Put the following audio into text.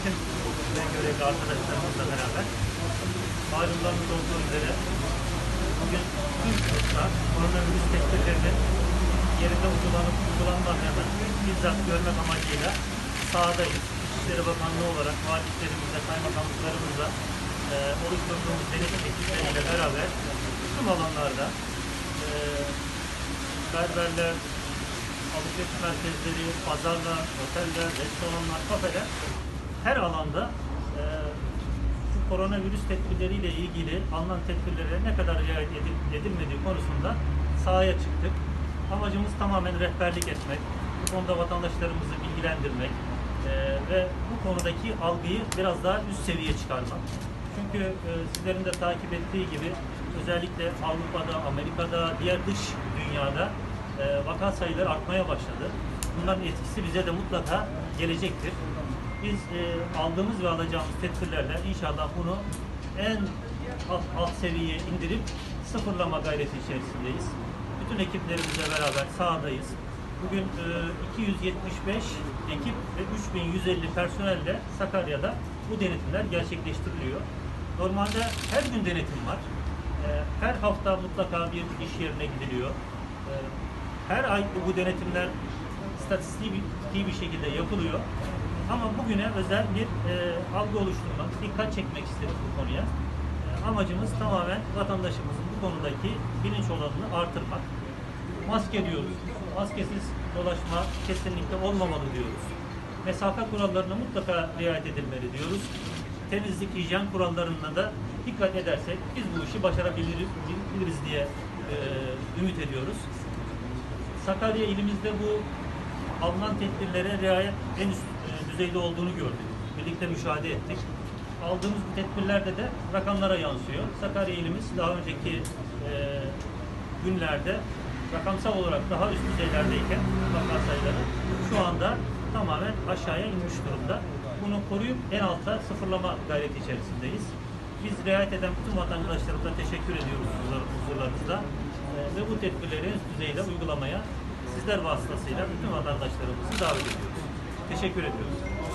bütün ve görevli arkadaşlarımızla beraber malumlarınız olduğu üzere bugün tüm sınıflar koronavirüs tedbirlerinin yerinde uygulanıp uygulanmadığını bizzat görmek amacıyla sahadayız. İçişleri Bakanlığı olarak valiliklerimizle, kaymakamlıklarımızla e, oluşturduğumuz denetim ekipleriyle beraber tüm alanlarda e, berberler, alışveriş merkezleri, pazarlar, oteller, restoranlar, kafeler her alanda e, şu koronavirüs tedbirleriyle ilgili alınan tedbirlere ne kadar riayet edil- edilmediği konusunda sahaya çıktık. Amacımız tamamen rehberlik etmek, bu konuda vatandaşlarımızı bilgilendirmek e, ve bu konudaki algıyı biraz daha üst seviye çıkarmak. Çünkü e, sizlerin de takip ettiği gibi özellikle Avrupa'da, Amerika'da, diğer dış dünyada e, vaka sayıları artmaya başladı. Bunların etkisi bize de mutlaka gelecektir. Biz e, aldığımız ve alacağımız tedbirlerle inşallah bunu en alt, alt seviyeye indirip sıfırlama gayreti içerisindeyiz. Bütün ekiplerimizle beraber sahadayız. Bugün e, 275 ekip ve 3150 personelle Sakarya'da bu denetimler gerçekleştiriliyor. Normalde her gün denetim var. E, her hafta mutlaka bir iş yerine gidiliyor. E, her ay bu denetimler istatistiği bir, şekilde yapılıyor. Ama bugüne özel bir e, algı oluşturmak, dikkat çekmek istedik bu konuya. E, amacımız tamamen vatandaşımızın bu konudaki bilinç oranını artırmak. Maske diyoruz. Maskesiz dolaşma kesinlikle olmamalı diyoruz. Mesafe kurallarına mutlaka riayet edilmeli diyoruz. Temizlik, hijyen kurallarına da dikkat edersek biz bu işi başarabiliriz biliriz diye e, ümit ediyoruz. Sakarya ilimizde bu alınan tedbirlere riayet en üst düzeyde olduğunu gördük. Birlikte müşahede ettik. Aldığımız bu tedbirlerde de rakamlara yansıyor. Sakarya ilimiz daha önceki e, günlerde rakamsal olarak daha üst düzeylerdeyken vaka sayıları şu anda tamamen aşağıya inmiş durumda. Bunu koruyup en alta sıfırlama gayreti içerisindeyiz. Biz riayet eden bütün vatandaşlarımıza teşekkür ediyoruz huzur- huzurlarınızda. E, ve bu tedbirleri üst düzeyde uygulamaya sizler vasıtasıyla bütün vatandaşlarımızı davet ediyoruz. Teşekkür ediyoruz.